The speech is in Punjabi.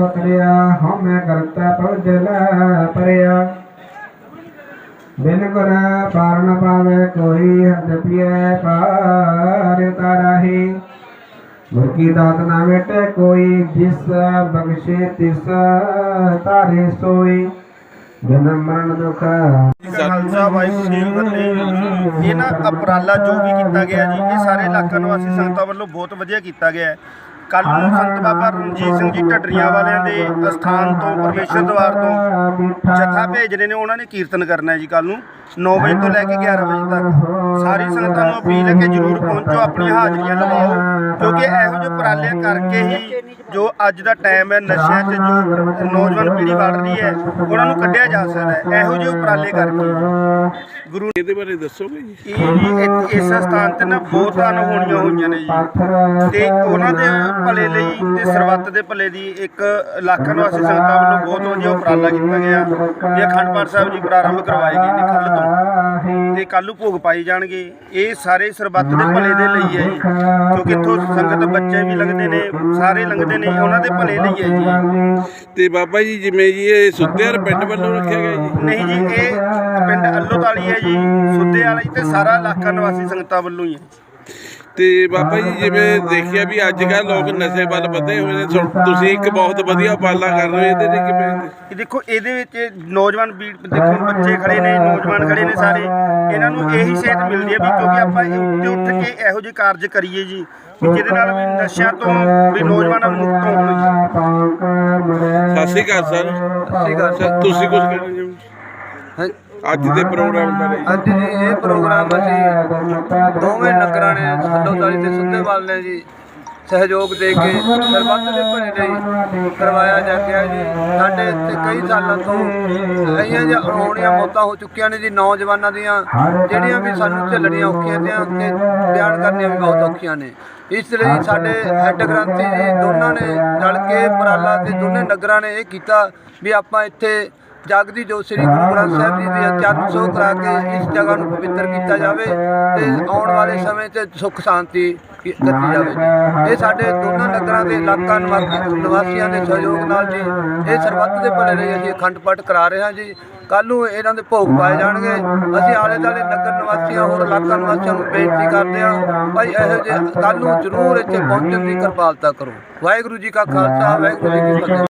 ਕਰਿਆ ਹਉਮੈ ਕਰਤਾ ਪਵਜਲ ਪਰਿਆ। ਬਿਨ ਗੁਰ ਪਾਰ ਨ ਪਾਵੇ ਕੋਈ ਹਰਿ ਪਿਐ ਪਾਰ ਉਤਾਰਾਹੀ ਗੁਰ ਕੀ ਦਾਤ ਨਾ ਮਿਟੇ ਕੋਈ, ਜਿਸ ਬਖਸ਼ੇ ਤਿਸ ਤਾਰੇ ਸੋਈ। ਜਨਮ ਮਰਨ ਦੁਖ ਖਾਲਸਾ ਵਾਹਿਗੁਰੂ ਜੀ ਕੀ ਇਹ ਨਾ ਉਪਰਾਲਾ ਜੋ ਵੀ ਕੀਤਾ ਗਿਆ ਜੀ, ਇਹ ਸਾਰੇ ਇਲਾਕਾ ਨਿਵਾਸੀ ਸੰਗਤਾਂ ਵੱਲੋਂ ਬਹੁਤ ਵਧੀਆ ਕੀਤਾ ਗਿਆ ਕੱਲ ਨੂੰ ਸੰਤ ਬਾਬਾ ਰਣਜੀਤ ਸਿੰਘ ਜੀ ਢੱਡਰੀਆਂ ਵਾਲਿਆਂ ਦੇ ਅਸਥਾਨ ਤੋਂ ਪਰਮੇਸ਼ਰ ਦਵਾਰ ਤੋਂ ਜਥਾ ਭੇਜਦੇ ਨੇ ਉਹਨਾਂ ਨੇ ਕੀਰਤਨ ਕਰਨਾ ਹੈ ਜੀ ਕੱਲ ਨੂੰ 9 ਵਜੇ ਤੋਂ ਲੈ ਕੇ 11 ਵਜੇ ਤੱਕ। ਸਾਰੀ ਸੰਗਤਾਂ ਨੂੰ ਅਪੀਲ ਹੈ ਕਿ ਜਰੂਰ ਪਹੁੰਚੋ ਆਪਣੀਆਂ ਹਾਜ਼ਰੀਆਂ ਲਵਾਓ ਕਿਉਂਕਿ ਇਹੋ ਜਿਹੇ ਉਪਰਾਲੇ ਕਰਕੇ ਹੀ ਜੋ ਅੱਜ ਦਾ ਟਾਈਮ ਹੈ ਨਸ਼ਿਆਂ 'ਚ ਜੋ ਨੌਜਵਾਨ ਪੀੜ੍ਹੀ ਵੜ ਰਹੀ ਹੈ ਉਹਨਾਂ ਨੂੰ ਕੱਢਿਆ ਜਾ ਸਕਦਾ ਹੈ ਇਹੋ ਜਿਹੇ ਉਪਰਾਲੇ ਕਰਕੇ। ਗੁਰੂ ਇਹਦੇ ਬਾਰੇ ਦੱਸੋਗੇ ਜੀ? ਇਹ ਇਹ- ਇਸ ਸਥਾਨ ਤੇ ਨਾ ਬਹੁਤ ਅਨਹੋਣੀਆਂ ਹੋਈਆਂ ਨੇ ਜੀ। ਤੇ ਉਹਨਾਂ ਦੇ ਭਲੇ ਲਈ ਤੇ ਸਰਬੱਤ ਦੇ ਭਲੇ ਦੀ ਇੱਕ ਇਲਾਕਾ ਨਿਵਾਸੀ ਸੰਗਤਾਂ ਵੱਲੋਂ ਬਹੁਤ ਵਧੀਆ ਉਪਰਾਲਾ ਕੀਤਾ ਗਿਆ। ਇਹ ਅਖੰਡ ਪਾਠ ਸਾਹਿਬ ਜੀ ਪ੍ਰਾਰੰਭ ਕਰਵਾਏ ਗਏ ਨੇ ਕੱਲ ਤੋਂ। ਤੇ ਕੱਲ ਨੂੰ ਭੋਗ ਪਾਈ ਜਾਣਗੇ। ਇਹ ਸਾਰੇ ਸਰਬੱਤ ਦੇ ਭਲੇ ਦੇ ਲਈ ਹੈ ਜੀ। ਕਿਉਂਕਿ ਇੱਥੋਂ ਸੰਗਤ ਬੱਚੇ ਵੀ ਲੰਘਦੇ ਨੇ ਸਾਰੇ ਲੰਘਦੇ ਨੇ ਉਹਨਾਂ ਦੇ ਭਲੇ ਲਈ ਹੈ ਜੀ। ਤੇ ਬਾਬਾ ਜੀ ਜਿਵੇਂ ਜੀ ਇਹ ਸੁੱਧਿਆਰ ਪਿੰਡ ਵੱਲੋਂ ਰੱਖਿਆ ਗਿਆ ਜੀ? ਨਹੀਂ ਜੀ ਇਹ ਪਿੰਡ ਅੱਲੋਤਾਲੀ ਹੈ ਜੀ। ਜੀ ਤੇ ਸਾਰਾ ਇਲਾਕਾ ਨਿਵਾਸੀ ਸੰਗਤਾਂ ਵੱਲੋਂ ਹੀ ਹੈ। ਤੇ ਬਾਬਾ ਜੀ ਜਿਵੇਂ ਦੇਖਿਆ ਵੀ ਅੱਜ ਕੱਲ੍ਹ ਲੋਕ ਨਸ਼ੇ ਵੱਲ ਵਧੇ ਹੋਏ ਨੇ ਤੁਸੀਂ ਇੱਕ ਬਹੁਤ ਵਧੀਆ ਉਪਰਾਲਾ ਕਰ ਰਹੇ ਹੋ ਇਹਦੇ ਲਈ ਕਿਵੇਂ? ਇਹ ਦੇਖੋ ਇਹਦੇ ਵਿੱਚ ਨੌਜਵਾਨ ਵੀ ਦੇਖੋ ਬੱਚੇ ਖੜੇ ਨੇ ਨੌਜਵਾਨ ਖੜੇ ਨੇ ਸਾਰੇ। ਇਹਨਾਂ ਨੂੰ ਇਹੀ ਸੇਧ ਮਿਲਦੀ ਹੈ ਵੀ ਕਿਉਂਕਿ ਆਪਾਂ ਇਹ ਉੱਤੇ ਉੱਠ ਕੇ ਇਹੋ ਜਿਹੇ ਕਾਰਜ ਕਰੀਏ ਜੀ ਵੀ ਜਿਹਦੇ ਨਾਲ ਵੀ ਨਸ਼ਿਆਂ ਤੋਂ ਵੀ ਨੌਜਵਾਨਾਂ ਨੂੰ ਮੁਕਤ ਹੋਣ ਜੀ। ਸਤਿ ਸ਼੍ਰੀ ਅਕਾਲ ਸਰ। ਸਤਿ ਸ਼੍ਰੀ ਅਕਾਲ। ਸਰ ਤੁਸੀਂ ਕੁਝ ਕਹਿਣਾ ਚਾਹੋ ਅੱਜ ਦੇ ਪ੍ਰੋਗਰਾਮ ਬਾਰੇ। ਅੱਜ ਜੀ ਇਹ ਪ੍ਰੋਗਰਾਮ ਅਸੀਂ ਦੋਵੇਂ ਨਗਰਾਂ ਨੇ ਸੱਲੋਤਾਲੀ ਤੇ ਸੁੱਧੇਵਾਲ ਨੇ ਜੀ ਸਹਿਯੋਗ ਦੇ ਕੇ ਸਰਬੱਤ ਦੇ ਭਲੇ ਲਈ ਕਰਵਾਇਆ ਜਾ ਰਿਹਾ ਜੀ। ਸਾਡੇ ਇੱਥੇ ਕਈ ਸਾਲਾਂ ਤੋਂ ਅਈਆਂ ਜਾਂ ਅਣਹੋਣੀਆਂ ਮੌਤਾਂ ਹੋ ਚੁੱਕੀਆਂ ਨੇ ਜੀ। ਨੌਜਵਾਨਾਂ ਦੀਆਂ ਜਿਹੜੀਆਂ ਵੀ ਸਾਨੂੰ ਝੱਲਣੀਆਂ ਔਖੀਆਂ ਤੇ ਤੇ ਬਿਆਨ ਕਰਨੀਆਂ ਵੀ ਬਹੁਤ ਔਖੀਆਂ ਨੇ। ਇਸ ਲਈ ਸਾਡੇ ਹੈੱਡ ਗ੍ਰੰਥੀ ਜੀ ਦੋਨਾਂ ਨੇ ਰਲ ਕੇ ਉਪਰਾਲਾ ਤੇ ਦੋਨੇ ਨਗਰਾਂ ਨੇ ਇਹ ਕੀਤਾ ਵੀ ਆਪਾਂ ਇੱਥੇ ਜਗਦੀ ਜੋ ਸ੍ਰੀ ਗੁਰੂ ਗ੍ਰੰਥ ਸਾਹਿਬ ਜੀ ਦੀ ਚਰਨ ਛੋਹ ਕਰਾ ਕੇ ਇਸ ਜਗ੍ਹਾ ਨੂੰ ਪਵਿੱਤਰ ਕੀਤਾ ਜਾਵੇ ਤੇ ਆਉਣ ਵਾਲੇ ਸਮੇਂ 'ਚ ਸੁੱਖ ਸ਼ਾਂਤੀ ਦਿੱਤੀ ਜਾਵੇ। ਇਹ ਸਾਡੇ ਦੋਨਾਂ ਨਗਰਾਂ ਦੇ ਇਲਾਕਾ ਨਿਵਾਸੀ ਨਿਵਾਸੀਆਂ ਦੇ ਸਹਿਯੋਗ ਨਾਲ ਜੀ ਇਹ ਸਰਬੱਤ ਦੇ ਭਲੇ ਲਈ ਅਸੀਂ ਅਖੰਡ ਪਾਠ ਕਰਾ ਰਹੇ ਹਾਂ ਜੀ। ਕੱਲ ਨੂੰ ਇਹਨਾਂ ਦੇ ਭੋਗ ਪਾਏ ਜਾਣਗੇ। ਅਸੀਂ ਆਲੇ ਦੁਆਲੇ ਨਗਰ ਨਿਵਾਸੀਆਂ ਹੋਰ ਇਲਾਕਾ ਨਿਵਾਸੀਆਂ ਨੂੰ ਬੇਨਤੀ ਕਰਦੇ ਹਾਂ ਭਾਈ ਇਹੋ ਜਿਹੇ ਕੱਲ ਨੂੰ ਜ਼ਰੂਰ ਇੱਥੇ ਪਹੁੰਚਣ ਦੀ ਕਿਰਪਾਲਤਾ ਕਰੋ। ਵਾਹਿਗੁਰੂ ਜੀ ਕਾ ਖਾਲਸਾ ਵਾਹਿਗੁਰੂ ਜੀ ਕੀ ਫਤਿਹ।